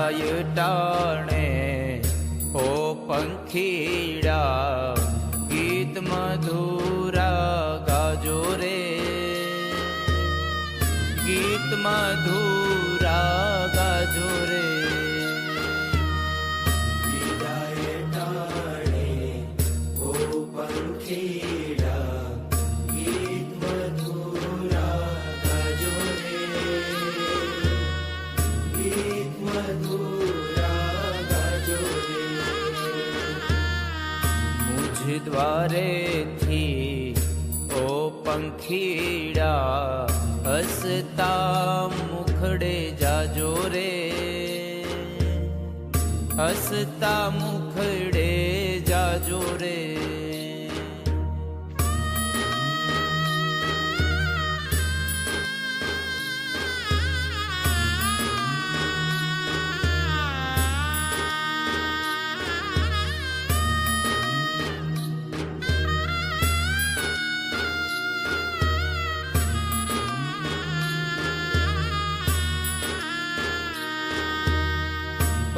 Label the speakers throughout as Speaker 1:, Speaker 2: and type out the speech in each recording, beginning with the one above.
Speaker 1: વિદાય ટાણે ઓ પંખીડા ગીત મધુરા ગાજો રે ગીત મધુરા દ્વારેથી ઓ પંખીડા હસતા મુખડે જાજો રે હસતા મુખડે જાજો રે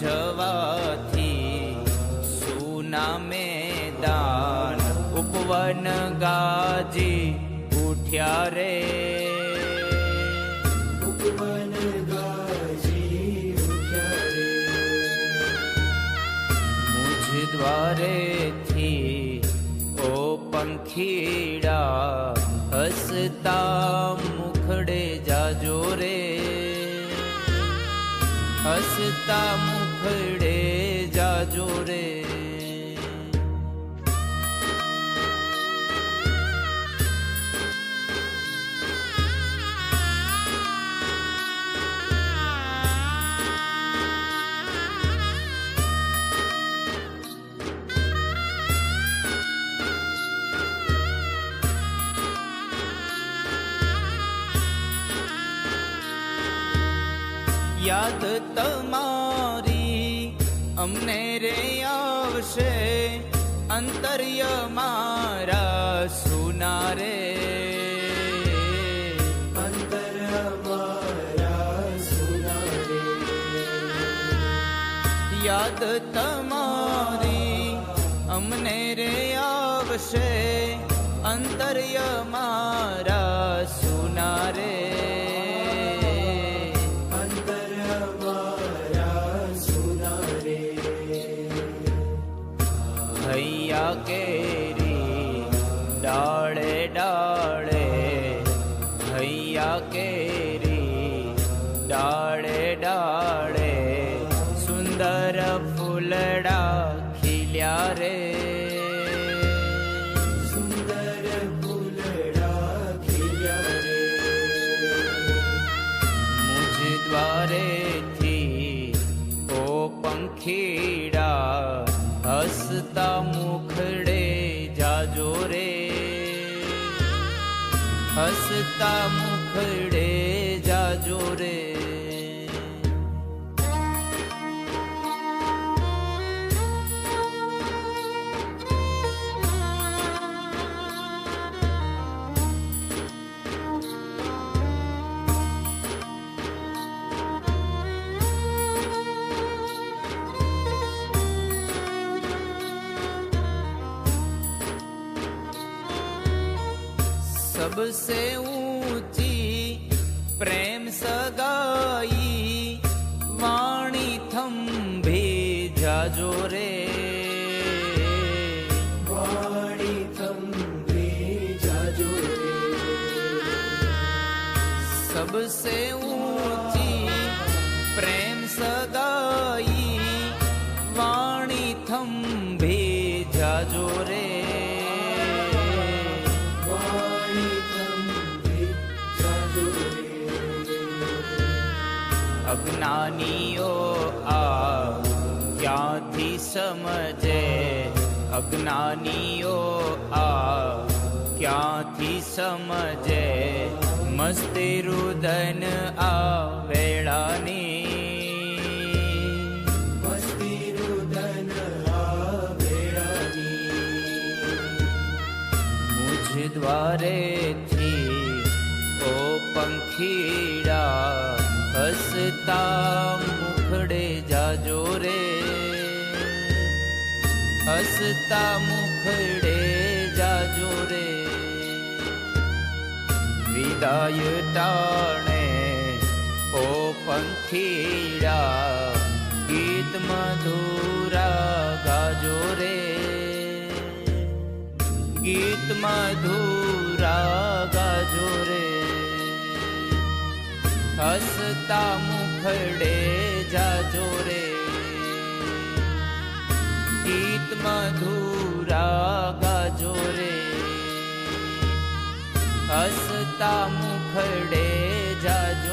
Speaker 2: जवाथी सुना मैदान उपवन
Speaker 1: गाजी उठिया रे। द्वारे थी ओ पंखीड़ा हसता मुखड़े जाजो हसता मु... जोरे यादमा અમને રે આવશે. અંતર્ય મારા સુના રે. યાદ તમારી અમને રે આવશે. અંતર્ય મારા डाळे डाळे सुंदर फुलडा खिल्या
Speaker 2: रे। सुंदर फुलडा खिल्या
Speaker 1: रे। मुझ द्वारे थी ओ पंखीड़ा हसता मुखड़े जाजो रे। हसता मुख सबसे ऊँची प्रेम सगाई वाणी थंभे जाजो रे।
Speaker 2: वाणी थम जाजो जोरे
Speaker 1: सबसे ऊँची
Speaker 2: अज्ञानियो आओ ज्ञाति समझे
Speaker 1: अज्ञानियो आओ ક્યાંથી સમજે મસ્તી રુદન આ વેળાની
Speaker 2: મસ્તી રુદન આ વેળાની
Speaker 1: મુજ દ્વારે થી ઓ પંખી હસતા મુખડે જાજો રે હસતા મુખડે જાજો રે વિદાય ટાણે ઓ પંખીડા ગીત મધુરા ગાજો રે ગીત મધુરા ગાજો રે હસતા મુખડે જાજો રે ગીત મધુરા ગાજો રે હસતા મુખડે જાજો